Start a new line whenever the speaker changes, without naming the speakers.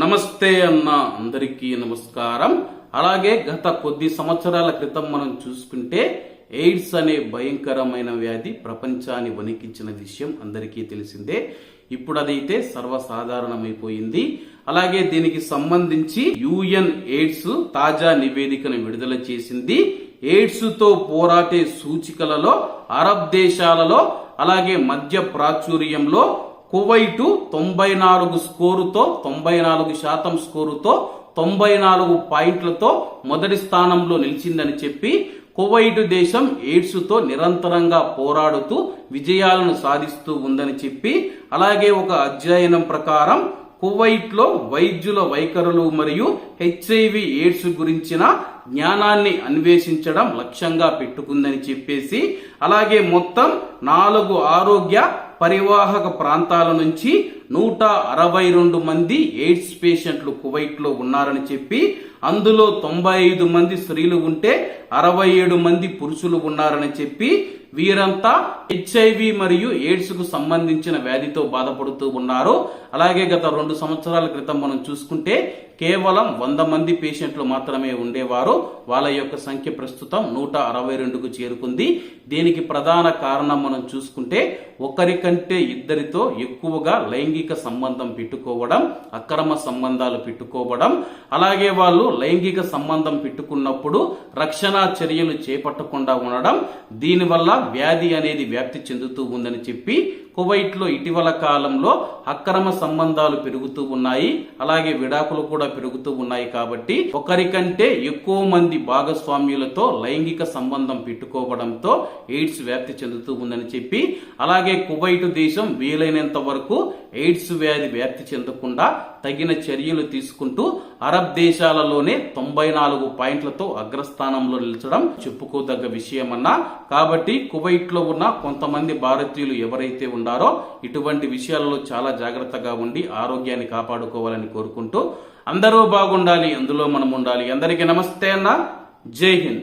నమస్తే అన్న అందరికీ నమస్కారం. అలాగే గత కొద్ది సంవత్సరాల క్రితం మనం చూసుకుంటే ఎయిడ్స్ అనే భయంకరమైన వ్యాధి ప్రపంచాన్ని వణికించిన విషయం అందరికీ తెలిసిందే. ఇప్పుడు అదైతే సర్వసాధారణమైపోయింది. అలాగే దీనికి సంబంధించి యుఎన్ ఎయిడ్స్ తాజా నివేదికను విడుదల చేసింది. ఎయిడ్స్తో పోరాటే సూచికలలో అరబ్ దేశాలలో అలాగే మధ్య ప్రాచుర్యంలో కువైటు తొంభై నాలుగు స్కోరుతో తొంభై నాలుగు శాతం స్కోరుతో తొంభై నాలుగు పాయింట్లతో మొదటి స్థానంలో నిలిచిందని చెప్పి కువైట్ దేశం ఎయిడ్స్తో నిరంతరంగా పోరాడుతూ విజయాలను సాధిస్తూ ఉందని చెప్పి అలాగే ఒక అధ్యయనం ప్రకారం కువైట్లో వైద్యుల వైఖరులు మరియు హెచ్ఐవి ఎయిడ్స్ గురించిన జ్ఞానాన్ని అన్వేషించడం లక్ష్యంగా పెట్టుకుందని చెప్పేసి అలాగే మొత్తం నాలుగు ఆరోగ్య పరివాహక ప్రాంతాల నుంచి నూట అరవై రెండు మంది ఎయిడ్స్ పేషెంట్లు కువైట్లో ఉన్నారని చెప్పి అందులో తొంభై ఐదు మంది స్త్రీలు ఉంటే అరవై ఏడు మంది పురుషులు ఉన్నారని చెప్పి వీరంతా హెచ్ఐవి మరియు ఎయిడ్స్కు సంబంధించిన వ్యాధితో బాధపడుతూ ఉన్నారు. అలాగే గత రెండు సంవత్సరాల క్రితం మనం చూసుకుంటే కేవలం వంద మంది పేషెంట్లు మాత్రమే ఉండేవారు. వాళ్ళ యొక్క సంఖ్య ప్రస్తుతం నూట అరవై రెండుకు చేరుకుంది. దీనికి ప్రధాన కారణం మనం చూసుకుంటే ఒకరికంటే ఇద్దరితో ఎక్కువగా లైంగిక సంబంధం పెట్టుకోవడం అక్రమ సంబంధాలు పెట్టుకోవడం. అలాగే వాళ్ళు లైంగిక సంబంధం పెట్టుకున్నప్పుడు రక్షణ చర్యలు చేపట్టకుండా ఉండడం. దీనివల్ల వ్యాధి అనేది వ్యాప్తి చెందుతూ ఉందని చెప్పి కువైట్లో ఇటీవల కాలంలో అక్రమ సంబంధాలు పెరుగుతూ ఉన్నాయి. అలాగే విడాకులు కూడా పెరుగుతూ ఉన్నాయి కాబట్టి ఒకరికంటే ఎక్కువ మంది భాగస్వామ్యులతో లైంగిక సంబంధం పెట్టుకోవడంతో ఎయిడ్స్ వ్యాప్తి చెందుతూ ఉందని చెప్పి అలాగే కువైట్ దేశం వీలైనంత వరకు ఎయిడ్స్ వ్యాధి వ్యాప్తి చెందకుండా తగిన చర్యలు తీసుకుంటూ అరబ్ దేశాలలోనే తొంభై నాలుగు పాయింట్లతో అగ్రస్థానంలో నిలిచడం చెప్పుకోదగ్గ విషయమన్నా. కాబట్టి కువైట్లో ఉన్న కొంతమంది భారతీయులు ఎవరైతే ఉన్నారో ఇటువంటి విషయాలలో చాలా జాగ్రత్తగా ఉండి ఆరోగ్యాన్ని కాపాడుకోవాలని కోరుకుంటూ అందరూ బాగుండాలి అందులో మనం ఉండాలి. అందరికీ నమస్తే అన్న. జై హింద్.